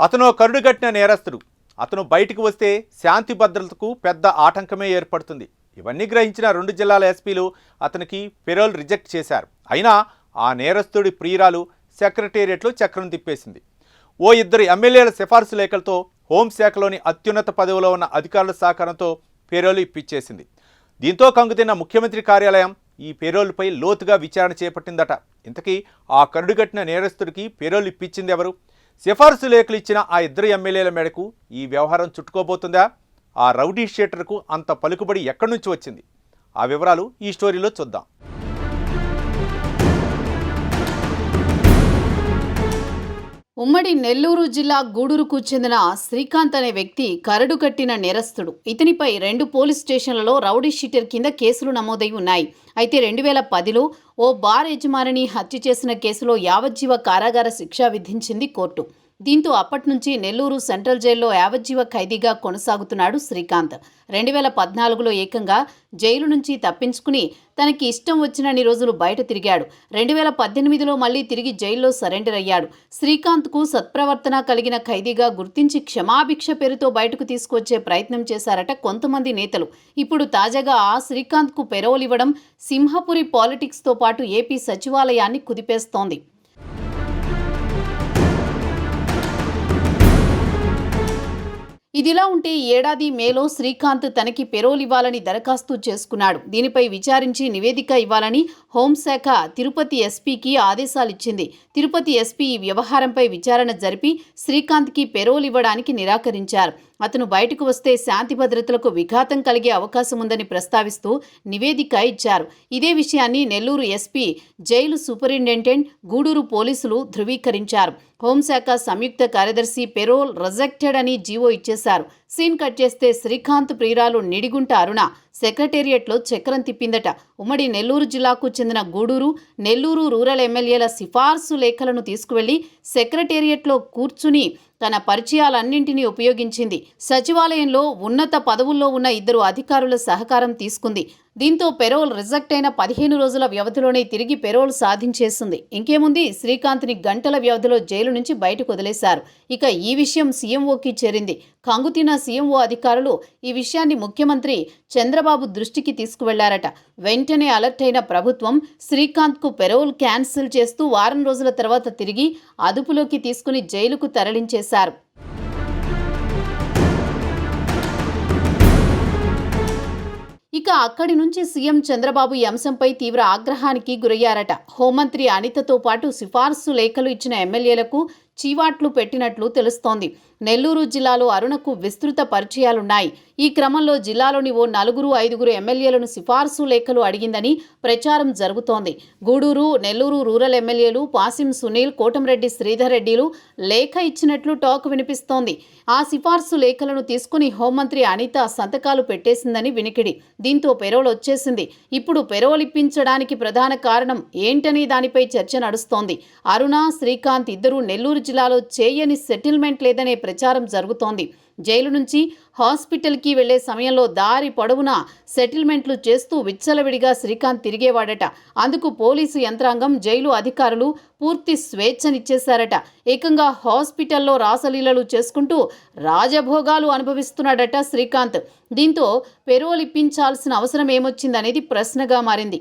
అతను కరుడుగట్టిన నేరస్తుడు. అతను బయటికి వస్తే శాంతి భద్రతకు పెద్ద ఆటంకమే ఏర్పడుతుంది. ఇవన్నీ గ్రహించిన రెండు జిల్లాల ఎస్పీలు అతనికి పెరోల్ రిజెక్ట్ చేశారు. అయినా ఆ నేరస్తుడి ప్రియురాలు సెక్రటేరియట్లో చక్రం తిప్పేసింది. ఓ ఇద్దరు ఎమ్మెల్యేల సిఫార్సు లేఖలతో హోంశాఖలోని అత్యున్నత పదవిలో ఉన్న అధికారుల సహకారంతో పెరోలు ఇప్పించేసింది దీంతో కంగుతిన్న ముఖ్యమంత్రి కార్యాలయం ఈ పెరోల్పై లోతుగా విచారణ చేపట్టిందట. ఇంతకీ ఆ కరుడుగట్టిన నేరస్తుడికి పెరోల్ ఇప్పించింది ఎవరు? సిఫార్సు లేఖలు ఇచ్చిన ఆ ఇద్దరు ఎమ్మెల్యేల మేరకు ఈ వ్యవహారం చుట్టుకోబోతుందా? ఆ రౌడీ షీటర్కు అంత పలుకుబడి ఎక్కడి నుంచి వచ్చింది? ఆ వివరాలు ఈ స్టోరీలో చూద్దాం. ఉమ్మడి నెల్లూరు జిల్లా గూడూరుకు చెందిన శ్రీకాంత్ అనే వ్యక్తి కరడు కట్టిన నేరస్తుడు. ఇతనిపై రెండు పోలీస్ స్టేషన్లలో రౌడీ షీటర్ కింద కేసులు నమోదై ఉన్నాయి. అయితే రెండు వేల పదిలో ఓ బార్ యజమానిని హత్య చేసిన కేసులో యావజ్జీవ కారాగార శిక్ష విధించింది కోర్టు. దీంతో అప్పటి నుంచి నెల్లూరు సెంట్రల్ జైల్లో యావజ్జీవ ఖైదీగా కొనసాగుతున్నాడు శ్రీకాంత్. రెండు వేల పద్నాలుగులో ఏకంగా జైలు నుంచి తప్పించుకుని తనకి ఇష్టం వచ్చినన్ని రోజులు బయట తిరిగాడు. రెండు వేల పద్దెనిమిదిలో మళ్ళీ తిరిగి జైల్లో సరెండర్ అయ్యాడు. శ్రీకాంత్కు సత్ప్రవర్తన కలిగిన ఖైదీగా గుర్తించి క్షమాభిక్ష పేరుతో బయటకు తీసుకొచ్చే ప్రయత్నం చేశారట కొంతమంది నేతలు. ఇప్పుడు తాజాగా ఆ శ్రీకాంత్కు పెరోలివ్వడం సింహపురి పాలిటిక్స్తో పాటు ఏపీ సచివాలయాన్ని కుదిపేస్తోంది. ఇదిలా ఉంటే ఏడాది మేలో శ్రీకాంత్ తనకి పెరోల్ ఇవ్వాలని దరఖాస్తు చేసుకున్నాడు. దీనిపై విచారించి నివేదిక ఇవ్వాలని హోంశాఖ తిరుపతి ఎస్పీకి ఆదేశాలిచ్చింది. తిరుపతి ఎస్పీ ఈ వ్యవహారంపై విచారణ జరిపి శ్రీకాంత్కి పెరోల్ ఇవ్వడానికి నిరాకరించారు. అతను బయటకు వస్తే శాంతి భద్రతలకు విఘాతం కలిగే అవకాశం ఉందని ప్రస్తావిస్తూ నివేదిక ఇచ్చారు. ఇదే విషయాన్ని Nellore SP jail superintendent Gudur పోలీసులు ధృవీకరించారు. హోంశాఖ సంయుక్త కార్యదర్శి పెరోల్ రిజెక్టెడ్ అని జీవో ఇచ్చేశారు. సీన్ కట్ చేస్తే శ్రీకాంత్ ప్రియురాలు నిడిగుంట అరుణ సెక్రటేరియట్లో చక్రం తిప్పిందట. ఉమ్మడి నెల్లూరు జిల్లాకు చెందిన గూడూరు నెల్లూరు రూరల్ ఎమ్మెల్యేల సిఫార్సు లేఖలను తీసుకువెళ్ళి సెక్రటేరియట్లో కూర్చుని తన పరిచయాలన్నింటినీ ఉపయోగించింది. సచివాలయంలో ఉన్నత పదవుల్లో ఉన్న ఇద్దరు అధికారుల సహకారం తీసుకుంది. దీంతో పెరోల్ రిజెక్ట్ అయిన పదిహేను రోజుల వ్యవధిలోనే తిరిగి పెరోల్ సాధించేసింది. ఇంకేముంది? శ్రీకాంత్ని గంటల వ్యవధిలో జైలు నుంచి బయటకు వదిలేశారు. ఇక ఈ విషయం సీఎంఓకి చేరింది. కంగుతిన సీఎంఓ అధికారులు ఈ విషయాన్ని ముఖ్యమంత్రి చంద్రబాబు దృష్టికి తీసుకువెళ్ళారట. వెంటనే అలర్ట్ అయిన ప్రభుత్వం శ్రీకాంత్కు పెరోల్ క్యాన్సిల్ చేస్తూ వారం రోజుల తర్వాత తిరిగి అదుపులోకి తీసుకుని జైలుకు తరలించేశారు. ఇక అక్కడి నుంచి సీఎం చంద్రబాబు ఈ అంశంపై తీవ్ర ఆగ్రహానికి గురయ్యారట. హోంమంత్రి అనితతో పాటు సిఫార్సు లేఖలు ఇచ్చిన ఎమ్మెల్యేలకు చీవాట్లు పెట్టినట్లు తెలుస్తోంది. నెల్లూరు జిల్లాలో అరుణకు విస్తృత పరిచయాలున్నాయి. ఈ క్రమంలో జిల్లాలోని ఓ నలుగురు ఐదుగురు ఎమ్మెల్యేలను సిఫార్సు లేఖలు అడిగిందని ప్రచారం జరుగుతోంది. గూడూరు నెల్లూరు రూరల్ ఎమ్మెల్యేలు పాసిం సునీల్ కోటంరెడ్డి శ్రీధర్ రెడ్డిలు లేఖ ఇచ్చినట్లు టాక్ వినిపిస్తోంది. ఆ సిఫార్సు లేఖలను తీసుకుని హోంమంత్రి అనిత సంతకాలు పెట్టేసిందని వినికిడి. దీంతో పెరోల్ వచ్చేసింది. ఇప్పుడు పెరోల్ ఇప్పించడానికి ప్రధాన కారణం ఏంటనే దానిపై చర్చ నడుస్తోంది. అరుణ శ్రీకాంత్ ఇద్దరూ నెల్లూరు జిల్లాలో చేయని సెటిల్మెంట్ లేదనే ప్రచారం జరుగుతోంది. జైలు నుంచి హాస్పిటల్కి వెళ్ళే సమయంలో దారి పొడవునా సెటిల్మెంట్లు చేస్తూ విచ్చలవిడిగా శ్రీకాంత్ తిరిగేవాడట. అందుకు పోలీసు యంత్రాంగం జైలు అధికారులు పూర్తి స్వేచ్ఛనిచ్చేశారట. ఏకంగా హాస్పిటల్లో రాసలీలలు చేసుకుంటూ రాజభోగాలు అనుభవిస్తున్నాడట శ్రీకాంత్. దీంతో పెరోలిప్పించాల్సిన అవసరం ఏమొచ్చిందనేది ప్రశ్నగా మారింది.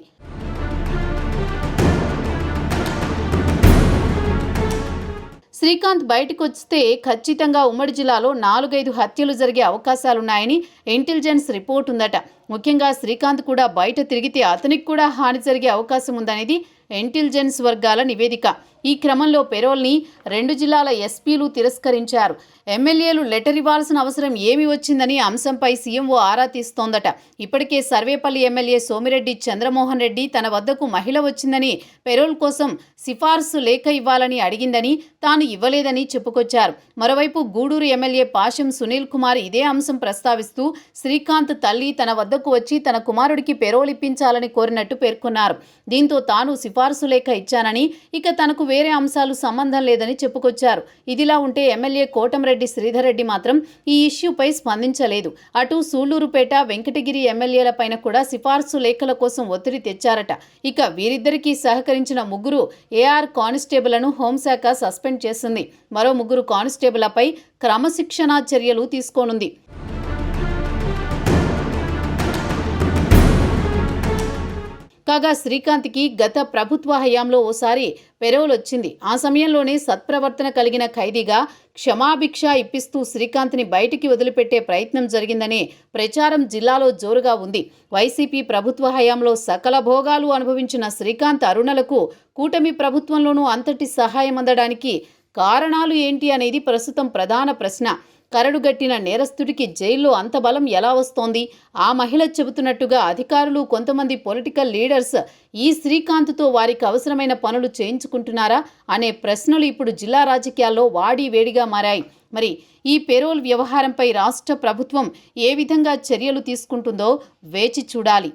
శ్రీకాంత్ బయటకు వస్తే ఖచ్చితంగా ఉమ్మడి జిల్లాలో నాలుగైదు హత్యలు జరిగే అవకాశాలున్నాయని ఇంటెలిజెన్స్ రిపోర్ట్ ఉందట. ముఖ్యంగా శ్రీకాంత్ కూడా బయట తిరిగితే అతనికి కూడా హాని జరిగే అవకాశం ఉందనేది ఇంటెలిజెన్స్ వర్గాల నివేదిక. ఈ క్రమంలో పెరోల్ని రెండు జిల్లాల ఎస్పీలు తిరస్కరించారు. ఎమ్మెల్యేలు లెటర్ ఇవ్వాల్సిన అవసరం ఏమి వచ్చిందని అంశంపై సీఎంఓ ఆరా తీస్తోందట. ఇప్పటికే సర్వేపల్లి ఎమ్మెల్యే సోమిరెడ్డి చంద్రమోహన్ రెడ్డి తన వద్దకు మహిళ వచ్చిందని పెరోల్ కోసం సిఫార్సు లేఖ ఇవ్వాలని అడిగిందని తాను ఇవ్వలేదని చెప్పుకొచ్చారు. మరోవైపు గూడూరు ఎమ్మెల్యే పాషం సునీల్ కుమార్ ఇదే అంశం ప్రస్తావిస్తూ శ్రీకాంత్ తల్లి తన వద్దకు వచ్చి తన కుమారుడికి పెరోల్ ఇప్పించాలని కోరినట్టు పేర్కొన్నారు. దీంతో తాను సిఫార్సు లేఖ ఇచ్చానని ఇక తనకు వేరే అంశాలు సంబంధం లేదని చెప్పుకొచ్చారు. ఇదిలా ఉంటే ఎమ్మెల్యే కోటంరెడ్డి శ్రీధర్ రెడ్డి మాత్రం ఈ ఇష్యూపై స్పందించలేదు. అటు సూళ్ళూరుపేట వెంకటగిరి ఎమ్మెల్యేలపైన కూడా సిఫార్సు లేఖల కోసం ఒత్తిడి తెచ్చారట. ఇక వీరిద్దరికీ సహకరించిన ముగ్గురు ఏఆర్ కానిస్టేబుల్ను హోంశాఖ సస్పెండ్ చేసింది. మరో ముగ్గురు కానిస్టేబుళ్ళపై క్రమశిక్షణా చర్యలు తీసుకోనుంది. కాగా శ్రీకాంత్కి గత ప్రభుత్వ హయాంలో ఓసారి పెరోల్ వచ్చింది ఆ సమయంలోనే సత్ప్రవర్తన కలిగిన ఖైదీగా క్షమాభిక్ష ఇప్పిస్తూ శ్రీకాంత్ని బయటికి వదిలిపెట్టే ప్రయత్నం జరిగిందనే ప్రచారం జిల్లాలో జోరుగా ఉంది. వైసీపీ ప్రభుత్వ హయాంలో సకల భోగాలు అనుభవించిన శ్రీకాంత్ అరుణలకు కూటమి ప్రభుత్వంలోనూ అంతటి సహాయం అందడానికి కారణాలు ఏంటి అనేది ప్రస్తుతం ప్రధాన ప్రశ్న. కరడుగట్టిన నేరస్తుడికి జైల్లో అంత బలం ఎలా వస్తోంది? ఆ మహిళ చెబుతున్నట్టుగా అధికారులు కొంతమంది పొలిటికల్ లీడర్స్ ఈ శ్రీకాంత్తో వారికి అవసరమైన పనులు చేయించుకుంటున్నారా అనే ప్రశ్నలు ఇప్పుడు జిల్లా రాజకీయాల్లో వాడి వేడిగా మారాయి. మరి ఈ పెరోల్ వ్యవహారంపై రాష్ట్ర ప్రభుత్వం ఏ విధంగా చర్యలు తీసుకుంటుందో వేచి చూడాలి.